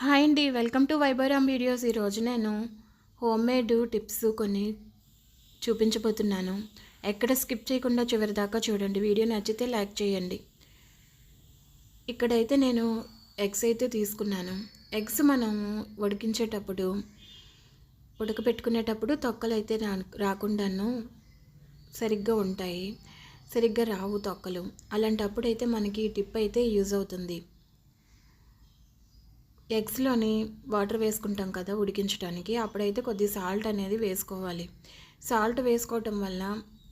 Hi అండి welcome to వైభవరామ్ videos. ఈరోజు నేను హోమ్మేడ్ టిప్స్ కొన్ని చూపించబోతున్నాను. ఎక్కడ స్కిప్ చేయకుండా చివరి దాకా చూడండి. వీడియో నచ్చితే లైక్ చేయండి. ఇక్కడైతే నేను ఎగ్స్ అయితే తీసుకున్నాను. ఎగ్స్ మనం ఉడికించేటప్పుడు ఉడకపెట్టుకునేటప్పుడు తొక్కలు అయితే రా రాకుండాను సరిగ్గా ఉంటాయి. సరిగ్గా రావు తొక్కలు. అలాంటప్పుడు అయితే మనకి టిప్ అయితే యూజ్ అవుతుంది. ఎగ్స్లోని వాటర్ వేసుకుంటాం కదా ఉడికించడానికి అప్పుడైతే కొద్ది సాల్ట్ అనేది వేసుకోవాలి. సాల్ట్ వేసుకోవటం వల్ల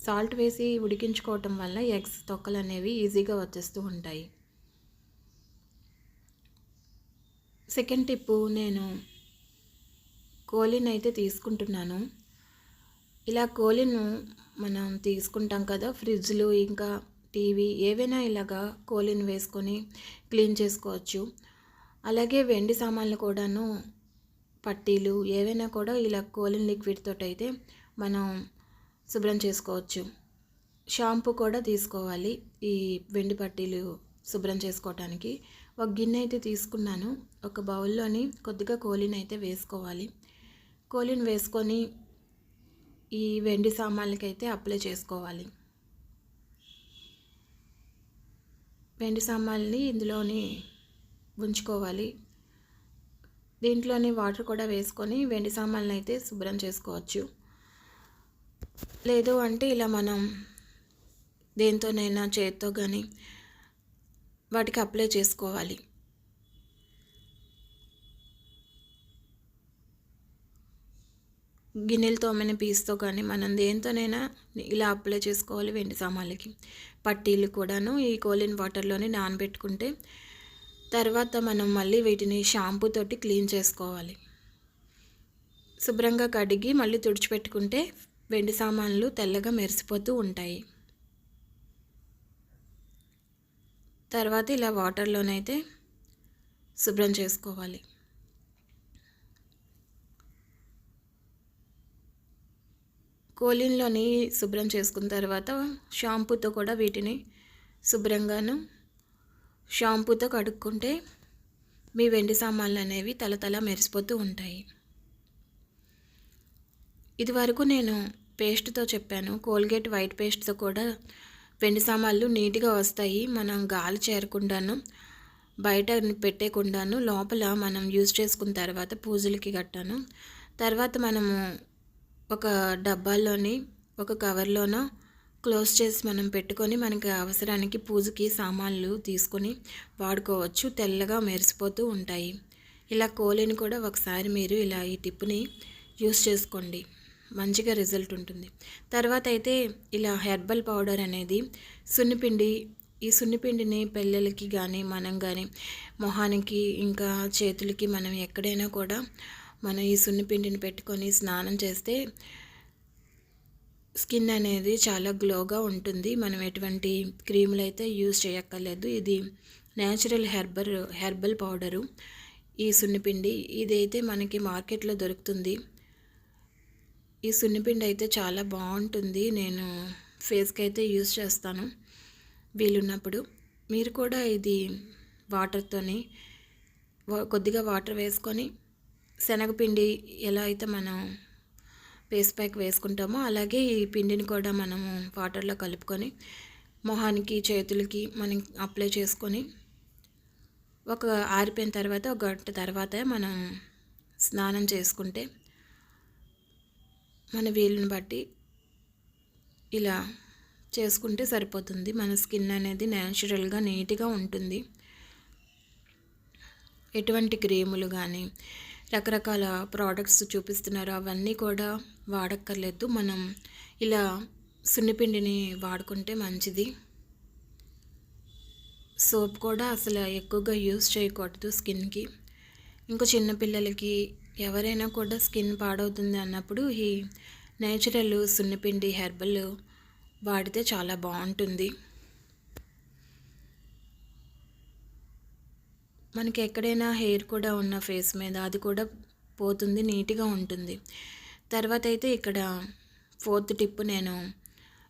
సాల్ట్ వేసి ఉడికించుకోవటం వల్ల ఎగ్స్ తొక్కలు అనేవి ఈజీగా వచ్చేస్తూ ఉంటాయి. సెకండ్ టిప్పు నేను కోలిన్ అయితే తీసుకుంటున్నాను. ఇలా కోలిను మనం తీసుకుంటాం కదా ఫ్రిడ్జ్లు ఇంకా టీవీ ఏవైనా ఇలాగా కోలిన్ వేసుకొని క్లీన్ చేసుకోవచ్చు. అలాగే వెండి సామాన్లు కూడాను పట్టీలు ఏవైనా కూడా ఇలా కోలిన్ లిక్విడ్ తోటి అయితే మనం శుభ్రం చేసుకోవచ్చు. షాంపూ కూడా తీసుకోవాలి ఈ వెండి పట్టీలు శుభ్రం చేసుకోవటానికి ఒక గిన్నె అయితే తీసుకున్నాను ఒక బౌల్లోని కొద్దిగా కోలిన్ అయితే వేసుకోవాలి. కోలిన్ వేసుకొని ఈ వెండి సామాన్లకి అయితే అప్లై చేసుకోవాలి. వెండి సామాన్ని ఇందులోని ఉంచుకోవాలి. దీంట్లోని వాటర్ కూడా వేసుకొని వెండి సామాన్లు అయితే శుభ్రం చేసుకోవచ్చు. లేదు అంటే ఇలా మనం దేంతోనైనా చేతితో కానీ వాటికి అప్లై చేసుకోవాలి. గిన్నెలు తోమిన పీస్తో కానీ మనం దేంతోనైనా ఇలా అప్లై చేసుకోవాలి వెండి సామాన్లకి. పట్టీలు కూడాను ఈ కోలిన్ వాటర్లోనే నానబెట్టుకుంటే తర్వాత మనం మళ్ళీ వీటిని షాంపూ తోటి క్లీన్ చేసుకోవాలి. శుభ్రంగా కడిగి మళ్ళీ తుడిచిపెట్టుకుంటే వెండి సామాన్లు తెల్లగా మెరిసిపోతూ ఉంటాయి. తర్వాత ఇలా వాటర్లోనైతే శుభ్రం చేసుకోవాలి. కోలిన్లోని శుభ్రం చేసుకున్న తర్వాత షాంపూతో కూడా వీటిని శుభ్రంగాను షాంపూతో కడుక్కుంటే మీ వెండి సామాన్లు అనేవి తలతల మెరిసిపోతూ ఉంటాయి. ఇదివరకు నేను పేస్ట్తో చెప్పాను. కోల్గేట్ వైట్ పేస్ట్తో కూడా వెండి సామాన్లు నీట్గా వస్తాయి. మనం గాలి చేరకుండాను బయట పెట్టేకుండాను లోపల మనం యూజ్ చేసుకున్న తర్వాత పూజలకి కట్టాను. తర్వాత మనము ఒక డబ్బాలోని ఒక కవర్లోనో క్లోజ్ చేసి మనం పెట్టుకొని మనకి అవసరానికి పూజకి సామాన్లు తీసుకొని వాడుకోవచ్చు. తెల్లగా మెరిసిపోతూ ఉంటాయి. ఇలా కోలిని కూడా ఒకసారి మీరు ఇలా ఈ టిప్ని యూస్ చేసుకోండి. మంచిగా రిజల్ట్ ఉంటుంది. తర్వాత అయితే ఇలా హెర్బల్ పౌడర్ అనేది సున్నిపిండి ఈ సున్నిపిండిని పిల్లలకి కానీ మనం కానీ మొహానికి ఇంకా చేతులకి మనం ఎక్కడైనా కూడా మనం ఈ సున్నిపిండిని పెట్టుకొని స్నానం చేస్తే స్కిన్ అనేది చాలా గ్లోగా ఉంటుంది. మనం ఎటువంటి క్రీములు అయితే యూజ్ చేయక్కర్లేదు. ఇది న్యాచురల్ హెర్బర్ హెర్బల్ పౌడరు. ఈ సున్నిపిండి ఇదైతే మనకి మార్కెట్లో దొరుకుతుంది. ఈ సున్నిపిండి అయితే చాలా బాగుంటుంది. నేను ఫేస్కి అయితే యూజ్ చేస్తాను వీలున్నప్పుడు. మీరు కూడా ఇది వాటర్తోని కొద్దిగా వాటర్ వేసుకొని శనగపిండి ఎలా అయితే మనం ఫేస్ ప్యాక్ వేసుకుంటామో. అలాగే ఈ పిండిని కూడా మనము వాటర్లో కలుపుకొని మొహానికి చేతులకి మనం అప్లై చేసుకొని ఒక ఆరిపోయిన తర్వాత ఒక గంట తర్వాత మనం స్నానం చేసుకుంటే మన వీలుని బట్టి ఇలా చేసుకుంటే సరిపోతుంది. మన స్కిన్ అనేది న్యాచురల్గా నీట్గా ఉంటుంది. ఎటువంటి క్రీములు కానీ రకరకాల ప్రోడక్ట్స్ చూపిస్తున్నారు. అవన్నీ కూడా వాడక్కర్లేదు. మనం ఇలా సున్నిపిండిని వాడుకుంటే మంచిది. సోప్ కూడా అసలు ఎక్కువగా యూస్ చేయకూడదు స్కిన్కి. ఇంకా చిన్నపిల్లలకి ఎవరైనా కూడా స్కిన్ పాడవుతుంది అన్నప్పుడు ఈ నేచురల్ సున్నిపిండి హెర్బల్ వాడితే చాలా బాగుంటుంది. మనకి ఎక్కడైనా హెయిర్ కూడా ఉన్న ఫేస్ మీద అది కూడా పోతుంది నీట్గా ఉంటుంది. తర్వాత అయితే ఇక్కడ ఫోర్త్ టిప్ నేను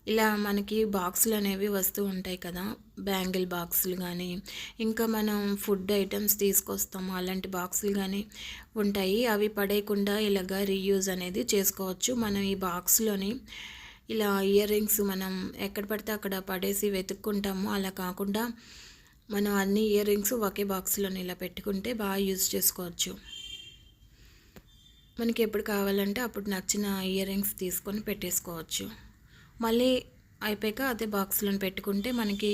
ఇలా మనకి బాక్సులు అనేవి వస్తూ ఉంటాయి కదా బ్యాంగిల్ బాక్సులు కానీ ఇంకా మనం ఫుడ్ ఐటమ్స్ తీసుకొస్తాము అలాంటి బాక్సులు కానీ ఉంటాయి. అవి పడేయకుండా ఇలాగా రీయూజ్ అనేది చేసుకోవచ్చు. మనం ఈ బాక్స్లోని ఇలా ఇయర్ రింగ్స్ మనం ఎక్కడ పడితే అక్కడ పడేసి వెతుక్కుంటాము. అలా కాకుండా మనం అన్ని ఇయర్ రింగ్స్ ఒకే బాక్స్లోని ఇలా పెట్టుకుంటే బాగా యూజ్ చేసుకోవచ్చు. మనకి ఎప్పుడు కావాలంటే అప్పుడు నచ్చిన ఇయర్ రింగ్స్ తీసుకొని పెట్టేసుకోవచ్చు. మళ్ళీ అయిపోయాక అదే బాక్స్లో పెట్టుకుంటే మనకి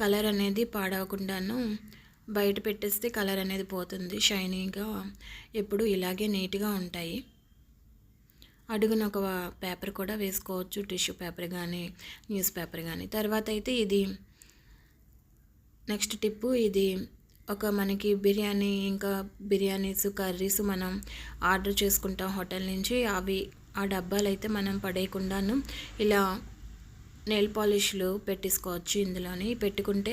కలర్ అనేది పాడవకుండాను బయట పెట్టేస్తే కలర్ అనేది పోతుంది షైనీగా ఎప్పుడు ఇలాగే నీట్గా ఉంటాయి. అడుగున ఒక పేపర్ కూడా వేసుకోవచ్చు టిష్యూ పేపర్ కానీ న్యూస్ పేపర్ కానీ తర్వాత అయితే ఇది నెక్స్ట్ టిప్పు ఇది ఒక మనకి బిర్యానీ ఇంకా బిర్యానీస్ కర్రీస్ మనం ఆర్డర్ చేసుకుంటాం హోటల్ నుంచి. అవి ఆ డబ్బాలు అయితే మనం పడేయకుండాను ఇలా నెయిల్ పాలిష్లు పెట్టేసుకోవచ్చు ఇందులోని. పెట్టుకుంటే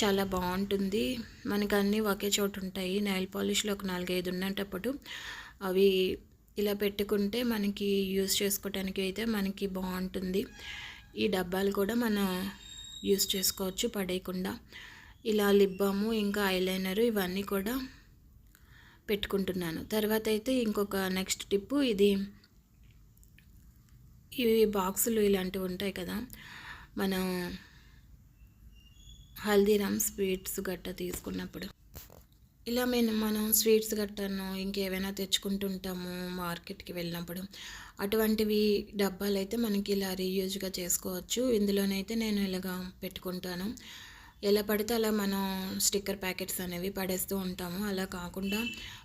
చాలా బాగుంటుంది. మనకు అన్నీ ఒకే చోటు ఉంటాయి. నెయిల్ పాలిష్లు ఒక నాలుగైదు ఉన్నటప్పుడు అవి ఇలా పెట్టుకుంటే మనకి యూస్ చేసుకోవటానికి అయితే మనకి బాగుంటుంది. ఈ డబ్బాలు కూడా మనం యూస్ చేసుకోవచ్చు పడేయకుండా. ఇలా లిప్ బాము ఇంకా ఐలైనరు ఇవన్నీ కూడా పెట్టుకుంటున్నాను. తర్వాత అయితే ఇంకొక నెక్స్ట్ టిప్పు ఇది ఇవి బాక్సులు ఇలాంటివి ఉంటాయి కదా మనం హల్దీరామ్ స్వీట్స్ గట్ట తీసుకున్నప్పుడు. ఇలా మేము మనం స్వీట్స్ గట్టను ఇంకేమైనా తెచ్చుకుంటుంటాము మార్కెట్కి వెళ్ళినప్పుడు. అటువంటివి డబ్బాలు అయితే మనకి ఇలా రీయూజ్గా చేసుకోవచ్చు. ఇందులోనైతే నేను ఇలాగా పెట్టుకుంటాను. ఎలా పడితే అలా మనం స్టిక్కర్ ప్యాకెట్స్ అనేవి పడేస్తూ ఉంటాము. అలా కాకుండా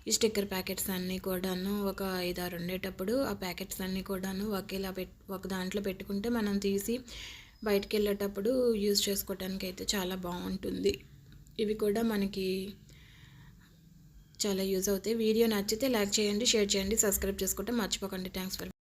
ఈ స్టిక్కర్ ప్యాకెట్స్ అన్నీ కూడాను ఒక ఐదారు ఉండేటప్పుడు ఆ ప్యాకెట్స్ అన్నీ కూడాను ఒకేలా పెట్ ఒక దాంట్లో పెట్టుకుంటే మనం తీసి బయటికి వెళ్ళేటప్పుడు యూజ్ చేసుకోవడానికి అయితే చాలా బాగుంటుంది. ఇవి కూడా మనకి చాలా యూజ్ అవుతాయి. వీడియో నచ్చితే లైక్ చేయండి షేర్ చేయండి సబ్స్క్రైబ్ చేసుకుంటే మర్చిపోకండి. Thanks for